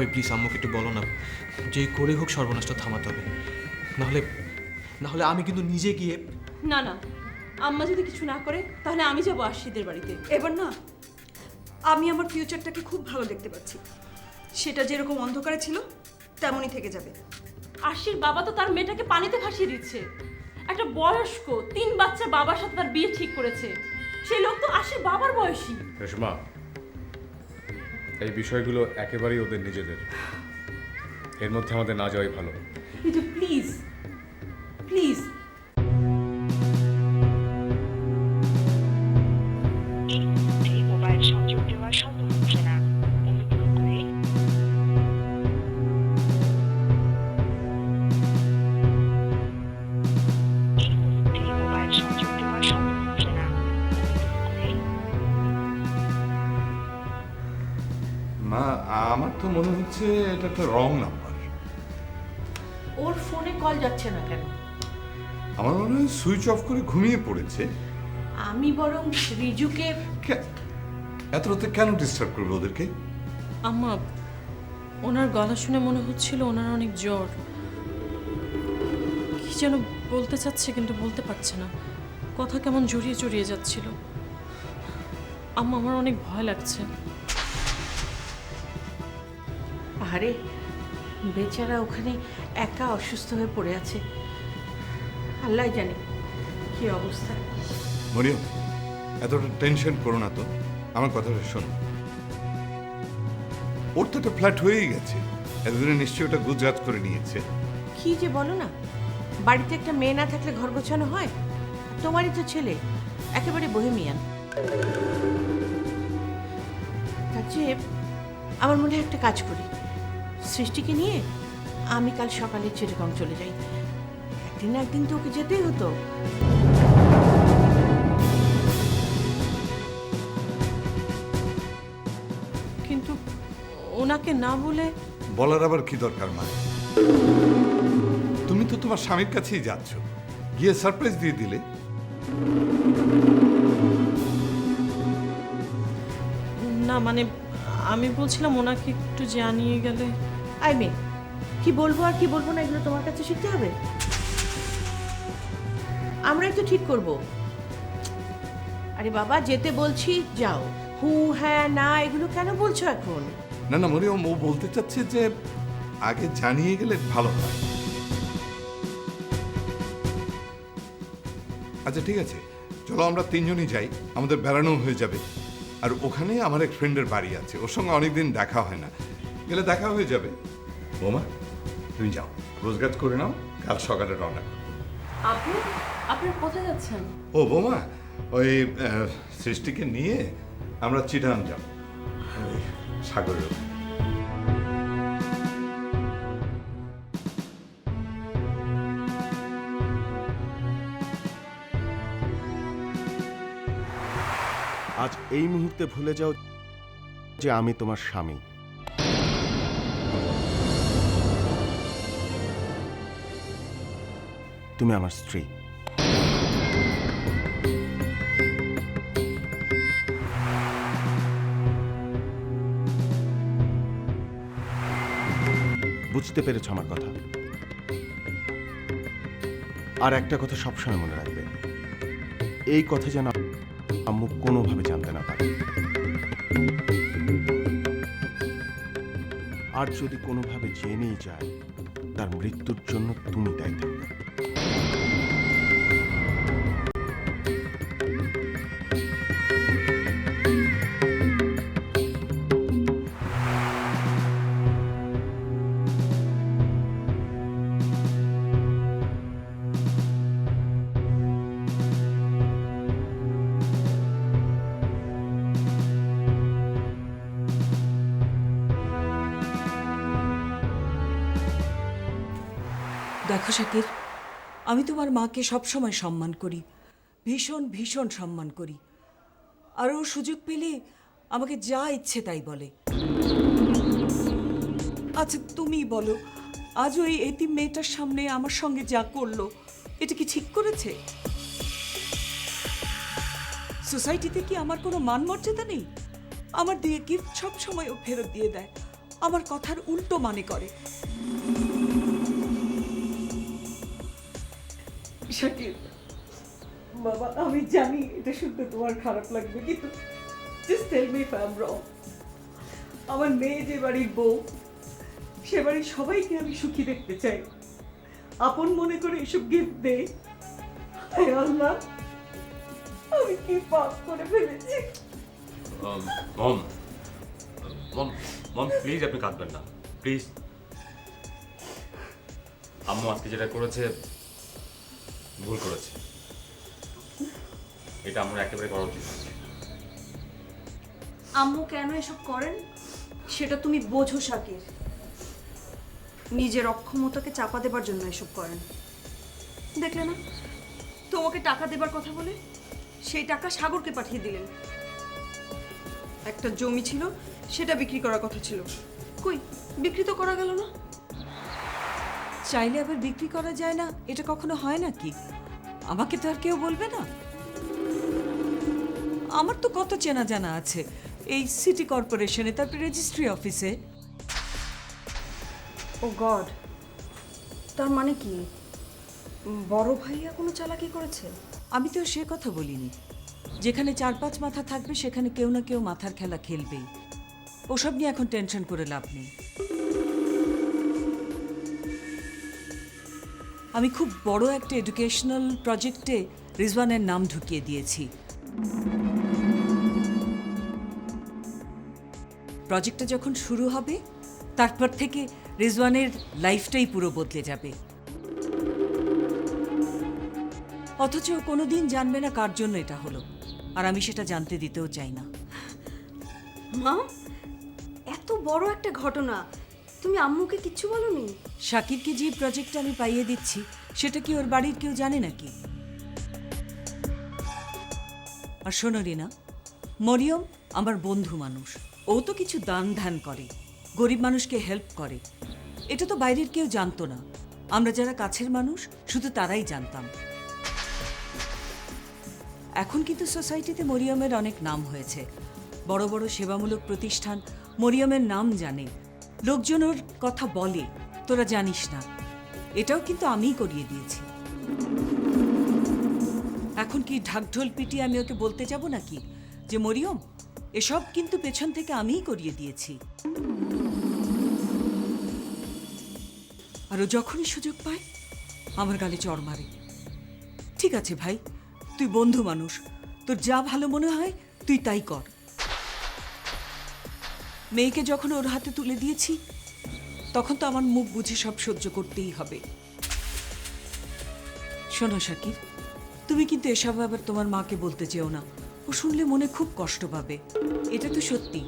ভাবি প্লিজ আম্মুকে একটু বলো না। যে করে হোক সর্বনাশটা থামাতে হবে। নাহলে নাহলে আমি কিন্তু নিজে গিয়ে না না। আম্মা যদি কিছু না করে তাহলে আমি যাব আশিদের বাড়িতে। এবার না আমি আমার ফিউচারটাকে খুব ভালো দেখতে পাচ্ছি। সেটা যেরকম অন্ধকারে ছিল তেমনই থেকে যাবে। আশির বাবা তো তার মেয়েটাকে পানিতে ভাসিয়ে দিচ্ছে। একটা বয়স্ক তিন বাচ্চা বাবার সাথে তার বিয়ে ঠিক করেছে। সেই লোক তো আশির বাবার বয়সী। রেশমা এই বিষয়গুলো একেবারেই ওদের নিজেদের। এর মধ্যে আমাদের না যাওয়াই ভালো। প্লিজ আমার তো মনে হচ্ছে এটা একটা রং নাম্বার ওর ফোনে কল যাচ্ছে না কেন? আমার মনে হয় সুইচ অফ করে ঘুমিয়ে পড়েছে। আমি বরং রিজুকে এত রাতে কেন ডিস্টার্ব করবে ওদেরকে? আম্মা ওনার গলা শুনে মনে হচ্ছিল ওনার অনেক জ্বর। কি যেন বলতে চাচ্ছে কিন্তু বলতে পারছে না। কথা কেমন জড়িয়ে জড়িয়ে যাচ্ছিল। আম্মা আমার অনেক ভয় লাগছে। আরে বেচারা ওখানে একা অসুস্থ হয়ে পড়ে আছে। আল্লাহ জানে কি অবস্থা। মরিয়ম এতটা টেনশন করো না তো। আমার কথাটা শোনো। ওর তো একটা ফ্ল্যাট হয়েই গেছে। এতদিনে নিশ্চয়ই ওটা গুজরাত করে নিয়েছে। কি যে বলো না বাড়িতে একটা মেয়ে না থাকলে ঘর গোছানো হয়? তোমারই তো ছেলে একেবারে বহেমিয়ান। তার চেয়ে আমার মনে হয় একটা কাজ করি। সৃষ্টিকে নিয়ে আমি কাল সকালে চিরকম চলে যাই। একদিন একদিন তো ওকে যেতেই হতো। কিন্তু ওনাকে না বলে বলার আবার কি দরকার মা? তুমি তো তোমার স্বামীর কাছেই যাচ্ছ। গিয়ে সারপ্রাইজ দিয়ে দিলে। না মানে আমি বলছিলাম ওনাকে একটু জানিয়ে গেলে। আই মেয়ে কি বলব আর কি বলব না এগুলো তোমার কাছে শিখতে হবে? আমরাই তো ঠিক করব। আরে বাবা, যেতে বলছি, যাও। হু হ্যাঁ না, এগুলো কেন বলছো এখন? না না মরিয়ম ও বলতে চাচ্ছে যে আগে জানিয়ে গেলে ভালো হয়। আচ্ছা ঠিক আছে। চলো আমরা তিনজনই যাই, আমাদের বেড়ানো হয়ে যাবে। আর ওখানে আমার এক ফ্রেন্ডের বাড়ি আছে, ওর সঙ্গে অনেকদিন দেখা হয় না। গেলে দেখা হয়ে যাবে। বোমা তুমি যাও। রোজগার করে নাও কাল সকালে রওনা করো। আপনি কোথায় যাচ্ছেন? ও বোমা ওই সৃষ্টিকে নিয়ে আমরা চিটান যাব। সাগরের ওখানে। আজ এই মুহূর্তে ভুলে যাও যে আমি তোমার স্বামী। তুমি আমার স্ত্রী। বুঝতে পেরেছ আমার কথা? আর একটা কথা সবসময় মনে রাখবে। এই কথা যেন আম্মু কোনোভাবে জানতে না পারে। আর যদি কোনোভাবে জেনেই যায়, তার মৃত্যুর জন্য তুমি দায়ী থাকবে। দেখো, শাকির। আমি তোমার মাকে সবসময় সম্মান করি, ভীষণ ভীষণ সম্মান করি। আর ও সুযোগ পেলে আমাকে যা ইচ্ছে তাই বলে। আচ্ছা তুমি বলো, আজ ওই এতিম মেয়েটার সামনে আমার সঙ্গে যা করল, এটা কি ঠিক করেছে? সোসাইটিতে কি আমার কোনো মান মর্যাদা নেই? আমার দিয়ে গিফট সব সময় ও ফেরত দিয়ে দেয়, আমার কথার উল্টো মানে করে। শাকিব বাবা, আমি জানি এটা শুনতে তোমার খারাপ লাগবে, কিন্তু just tell me if wrong আমার মেয়ে যে বাড়ির বউ, সে বাড়ির সবাইকে আমি সুখী দেখতে চাই। আপন মনে করে এসব গিফট দেই হায় আল্লাহ, আমি কি পাপ করে ফেলেছি? মম মম মম প্লিজ আপনি কাঁদবেন না প্লিজ আম্মু আজকে যেটা করেছে ভুল করেছে। এটা আমরা একেবারে করা উচিত। আম্মু কেন এসব করেন? সেটা তুমি বোঝো, শাকির। নিজের অক্ষমতাকে চাপা দেবার জন্য এসব করেন। দেখলে না? তোমাকে টাকা দেবার কথা বলে সেই টাকা সাগরকে পাঠিয়ে দিলেন। একটা জমি ছিল, সেটা বিক্রি করার কথা ছিল। কই? বিক্রি তো করা গেল না? চাইলে আবার বিক্রি করা যায় না এটা কখনো হয় নাকি? আমাকে তো আর কেউ বলবে না। আমার তো কত চেনা জানা আছে এই সিটি কর্পোরেশনে তারপরে রেজিস্ট্রি অফিসে। ও গড তার মানে কি? বড় ভাইয়া কোনো চালাকি করেছে? আমি তো সে কথা বলিনি। যেখানে চার পাঁচ মাথা থাকবে সেখানে কেউ না কেউ মাথার খেলা খেলবেই। ওসব নিয়ে এখন টেনশন করে লাভ নেই। আমি খুব বড় একটা এডুকেশনাল প্রজেক্টে রিজওয়ানের নাম ঢুকিয়ে দিয়েছি। প্রজেক্টটা যখন শুরু হবে, তারপর থেকে রিজওয়ানের লাইফটাই পুরো বদলে যাবে। অথচ ও কোনোদিন জানবে না কার জন্য এটা হলো, আর আমি সেটা জানতে দিতেও চাই না। মা, এত বড় একটা ঘটনা। তুমি আম্মুকে কিচ্ছু বলনি? শাকিরকে যে প্রজেক্টটা আমি পাইয়ে দিচ্ছি, সেটা কি ওর বাড়ির কেউ জানে নাকি? আর শোনো রিনা, মরিয়ম আমার বন্ধু মানুষ। ও তো কিছু দান ধ্যান করে, গরিব মানুষকে হেল্প করে। এটা তো বাইরের কেউ জানতো না। আমরা যারা কাছের মানুষ, শুধু তারাই জানতাম। এখন কিন্তু সোসাইটিতে মরিয়মের অনেক নাম হয়েছে। বড় বড় সেবামূলক প্রতিষ্ঠান মরিয়মের নাম জানে। লোকজন ওর কথা বলে, তোরা জানিস না। এটাও কিন্তু আমিই করিয়ে দিয়েছি। এখন কি ঢাকঢোল পিটিয়ে আমি ওকে বলতে যাব নাকি? যে মরিয়ম, এসব কিন্তু পেছন থেকে আমিই করিয়ে দিয়েছি। আর ও যখনই সুযোগ পায়, আমার গালে চড় মারে। ঠিক আছে ভাই, তুই বন্ধু মানুষ, তোর যা ভালো মনে হয়, তুই তাই কর। মেয়েকে যখন ওর হাতে তুলে দিয়েছি তখন তো আমার মুখ বুঝে সব সহ্য করতেই হবে। শোনো শাকির তুমি কিন্তু এসব আবার তোমার মাকে বলতে চেও না। ও শুনলে মনে খুব কষ্ট পাবে। এটা তো সত্যি।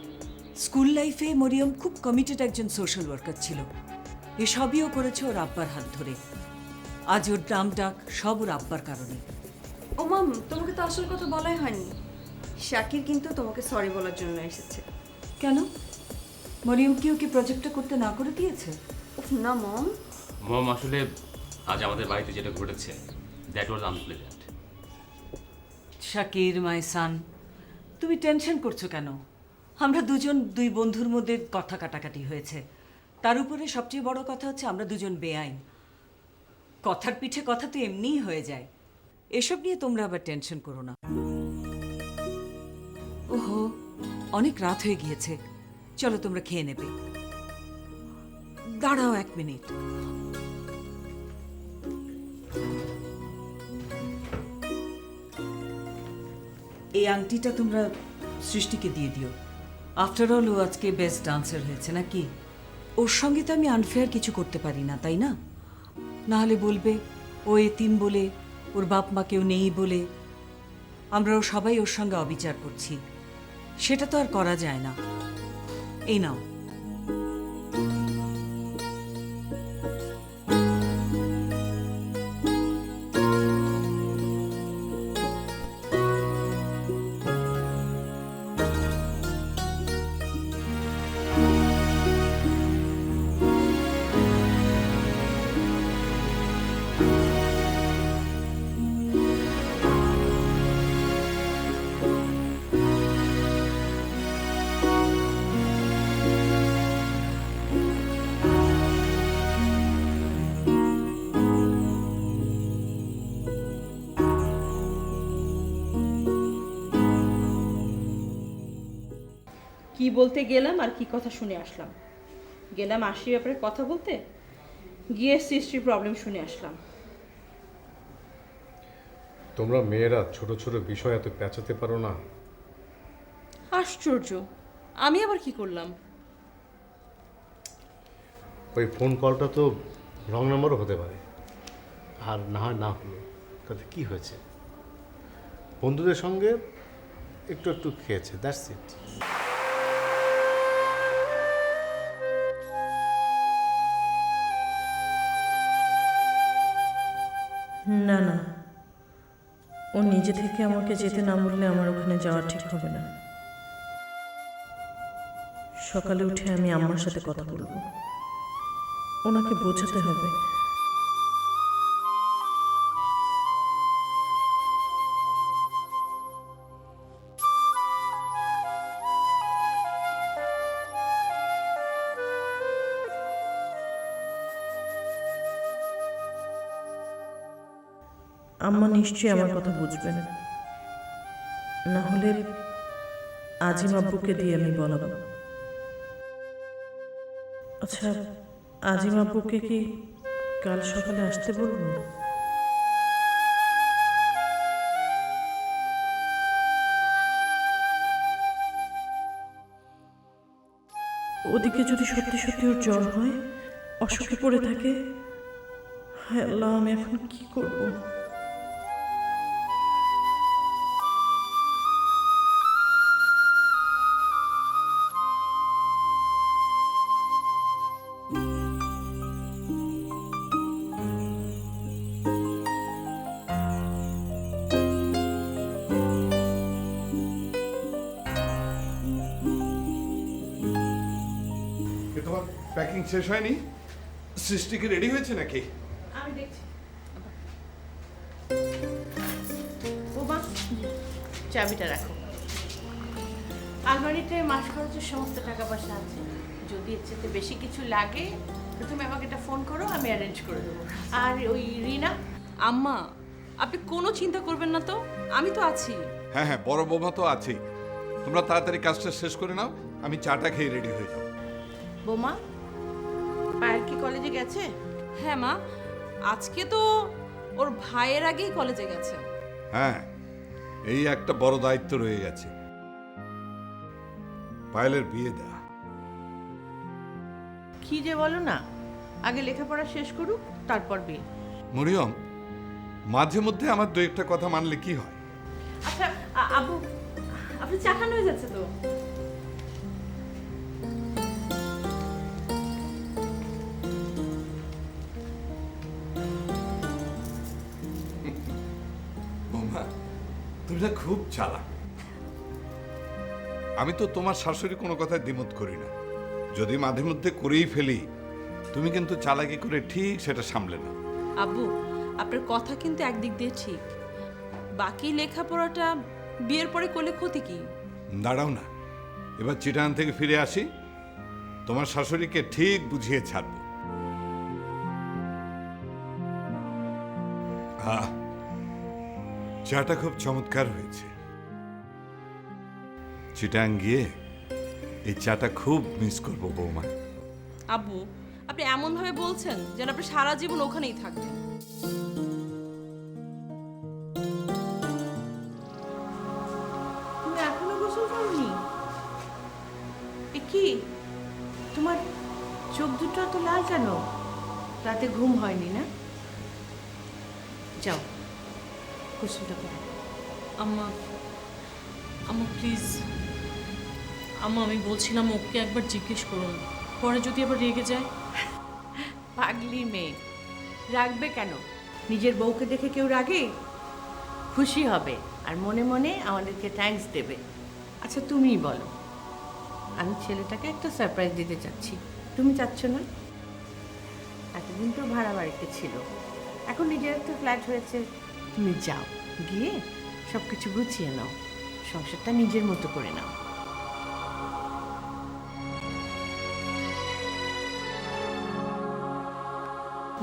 স্কুল লাইফে মরিয়ম খুব কমিটেড একজন সোশ্যাল ওয়ার্কার ছিল। এসবই ও করেছে ওর আব্বার হাত ধরে। আজ ওর নাম ডাক সব ওর আব্বার কারণে। ও মাম তোমাকে তো আসল কথা বলাই হয়নি। শাকির কিন্তু তোমাকে সরি বলার জন্য এসেছে। কেন? মরিয়ম কি ওকে প্রজেক্টটা করতে না করে দিয়েছে? না মম। মম আসলে আজ আমাদের বাড়িতে যেটা ঘটেছে that was unpleasant Shakir my son তুমি টেনশন করছ কেন? আমরা দুজন দুই বন্ধুর মধ্যে কথা কাটাকাটি হয়েছে। তার উপরে সবচেয়ে বড় কথা হচ্ছে আমরা দুজন বেআইন। কথার পিঠে কথা তো এমনিই হয়ে যায়। এসব নিয়ে তোমরা আবার টেনশন করো না। ওহো অনেক রাত হয়ে গিয়েছে। চলো তোমরা খেয়ে নেবে। দাঁড়াও এক মিনিট। এই আংটিটা তোমরা সৃষ্টিকে দিয়ে দিও। আফটার অল ও আজকে বেস্ট ডান্সার হয়েছে, নাকি? ওর সঙ্গে তো আমি আনফেয়ার কিছু করতে পারি না, তাই না? না হলে বলবে, ও এতিম বলে, ওর বাপ মা কেউ নেই বলে। আমরাও সবাই ওর সঙ্গে অবিচার করছি। সেটা তো আর করা যায় না। এই নাও কি বলতে গেলাম আর কি কথা শুনে আসলাম। গেলাম আসি ব্যাপারে কথা বলতে গিয়ে সৃষ্টির প্রবলেম শুনে আসলাম। তোমরা মেয়েরা ছোট ছোট বিষয় এত পেঁচাতে পারো না। আশ্চর্য। আমি আবার কি করলাম? ওই ফোন কলটা তো রং নাম্বারও হতে পারে। আর না হয় না হলো তাতে কি হয়েছে? বন্ধুদের সঙ্গে একটু একটু খেয়েছে দ্যাটস ইট না না। ও নিজে থেকে আমাকে যেতে না বললে আমার ওখানে যাওয়া ঠিক হবে না। সকালে উঠে আমি আমার সাথে কথা বলব। ওনাকে বোঝাতে হবে আম্মা নিশ্চয়ই আমার কথা বুঝবেন। না হলে আজিম আব্বুকে দিয়ে আমি বলাবো। আচ্ছা আজিম আব্বুকে কি কাল সকালে আসতে বলব? ওদিকে যদি সত্যি সত্যি ওর জ্বর হয়, অসুখে পড়ে থাকে হ্যাঁ আল্লাহ, আমি এখন কি করব? শেষ হয়নি? সৃষ্টি কি রেডি হয়েছে নাকি? আমি দেখছি। চাবিটা রাখো। আলমারিতে মাস খরচের সমস্ত টাকা পয়সা আছে। যদি এর চেয়ে বেশি কিছু লাগে তো তুমি আমাকে এটা ফোন করো আমি অ্যারেঞ্জ করে দেবো। আর ওই রিনা আম্মা আপনি কোনো চিন্তা করবেন না তো? আমি তো আছি। হ্যাঁ হ্যাঁ বড় বৌমা তো আছেই। তোমরা তাড়াতাড়ি কাজটা শেষ করে নাও আমি চাটা খেয়ে রেডি হয়ে যাব। বোমা পায়েল কি কলেজে গেছে? হ্যাঁ মা আজকে তো ওর ভাইয়ের আগেই কলেজে গেছে। হ্যাঁ এই একটা বড় দায়িত্ব রয়ে গেছে। পায়েলের বিয়ে দেওয়া কি যে বলো না আগে লেখাপড়া শেষ করুক তারপর বিয়ে। মরিয়ম মাঝে মধ্যে আমার দু একটা কথা মানলে কি হয়? আচ্ছা আ- আবু আপনি চা খান হয়ে যাচ্ছে তো? না খুব চালাক। আমি তো তোমার শাশুড়ি কোনো কথায় দ্বিমত করি না। যদি মাঝে মধ্যে করেই ফেলি তুমি কিন্তু চালাকি করে ঠিক সেটা সামলে নাও। আব্বু আপনার কথা কিন্তু একদিক দিয়ে ঠিক। বাকি লেখাপড়াটা বিয়ের পরে করলে ক্ষতি কি? দাঁড়াও না। এবার চিটান থেকে ফিরে আসি। তোমার শাশুড়িকে ঠিক বুঝিয়ে ছাড়বো। আহ চাটা খুব চমৎকার হয়েছে। চিটাং গিয়ে এই চাটা খুব মিস করব বৌমা। আব্বু আপনি এমন ভাবে বলছেন যেন আপনি সারা জীবন ওখানেই থাকবেন। তুমি এখনও গোসল করনি? এ কি? তোমার চোখ দুটো তো লাল কেন? রাতে ঘুম হয়নি না যাও গোসলটা করো আম্মা আম্মা প্লিজ আম্মা, আমি বলছিলাম ওকে একবার জিজ্ঞেস করুন। পরে যদি আবার রেগে যায়। পাগলি মেয়ে। রাখবে কেন? নিজের বউকে দেখে কেউ রাগে? খুশি হবে আর মনে মনে আমাদেরকে থ্যাঙ্কস দেবে। আচ্ছা তুমিই বলো। আমি ছেলেটাকে একটা সারপ্রাইজ দিতে চাচ্ছি। তুমি চাচ্ছ না? এতদিন তো ভাড়া বাড়িতে ছিল। এখন নিজের একটা ফ্ল্যাট হয়েছে। তুমি যাও গিয়ে সব কিছু গুছিয়ে নাও সংসারটা নিজের মতো করে নাও।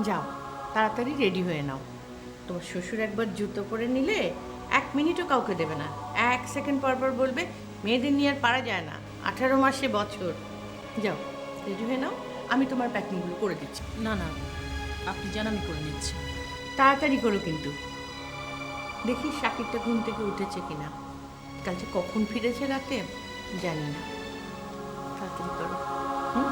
যাও তাড়াতাড়ি রেডি হয়ে নাও। তোমার শ্বশুর একবার জুতো পরে নিলে এক মিনিটও কাউকে দেবে না। এক সেকেন্ড পর পর বলবে মেয়েদের নিয়ে আর পারা যায় না। আঠারো মাসে বছর। যাও রেডি হয়ে নাও আমি তোমার প্যাকিংগুলো করে দিচ্ছি। না না আপনি যান আমি করে নিচ্ছি তাড়াতাড়ি করো কিন্তু। দেখি শাকিরটা ঘুম থেকে উঠেছে কিনা। কাল যে কখন ফিরেছে রাতে জানি না। তাড়াতাড়ি করো। হুম?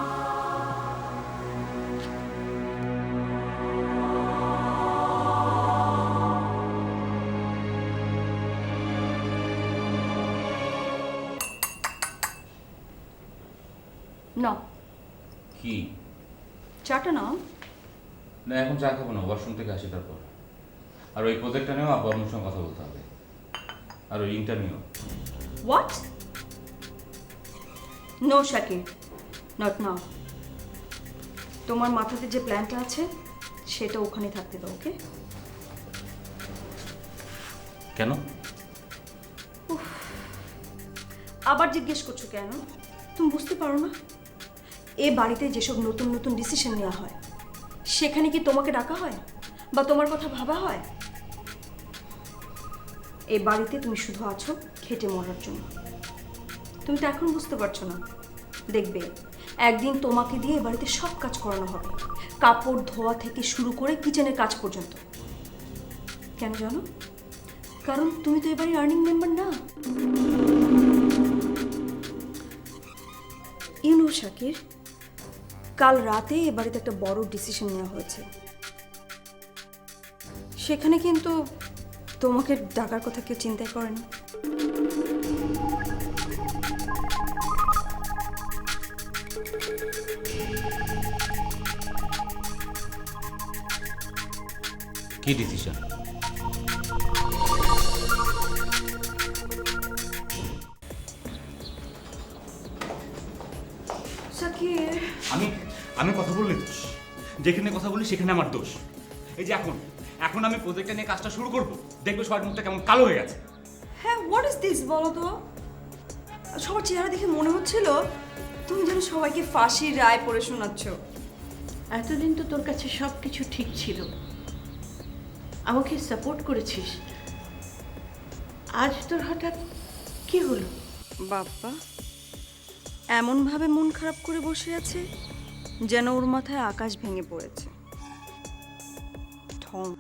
না কি? চাটা না না এখন চা খাব না ওয়াশরুম থেকে আসি তারপর। আর ওই প্রজেক্টটা নিয়েও আব্বু আম্মুর সঙ্গে কথা বলতে হবে। আর ওই রিংটা নিয়েও। What no Shakir not now তোমার মাথাতে যে প্ল্যানটা আছে সেটা ওখানে থাকতে দাও ওকে কেন? আবার জিজ্ঞেস করছ কেন? তুমি বুঝতে পারো না? এ বাড়িতে যেসব নতুন নতুন ডিসিশন নেওয়া হয় সেখানে কি তোমাকে ডাকা হয়? বা তোমার কথা ভাবা হয়? এ বাড়িতে তুমি শুধু আছো, খেটে মরার জন্য। তুমি তো এখন বুঝতে পারছ না। দেখবে, একদিন তোমাকে দিয়ে এ বাড়িতে সব কাজ করানো হবে। কাপড়, ধোয়া থেকে শুরু করে কিচেনের কাজ পর্যন্ত। কেন জানো? কারণ তুমি তো এবারে আর্নিং মেম্বার না। ইউনো শাকির, কাল রাতে এ বাড়িতে একটা বড় ডিসিশন নেওয়া হয়েছে। সেখানে কিন্তু তোমাকে ডাকার কথা কেউ চিন্তাই করেনি। কি ডিসিশন আমি আমি কথা বললে দোষ। যেখানে কথা বলি সেখানে আমার দোষ। এই যে এখন। এখন আমি প্রজেক্টটা নিয়ে কাজটা শুরু করব। দেখবে সবার মুখটা কেমন কালো হয়ে গেছে। হ্যাঁ হোয়াট ইজ দিস বলো তো? সবার চেহারা দেখে মনে হচ্ছিল তুমি যেন সবাইকে ফাঁসির রায় পড়ে শোনাচ্ছ। এতদিন তো তোর কাছে সব কিছু ঠিক ছিল। আমাকে সাপোর্ট করেছিস। আজ তোর হঠাৎ কি হলো? বাপ্পা এমনভাবে মন খারাপ করে বসে আছে যেন ওর মাথায় আকাশ ভেঙে পড়েছে। home.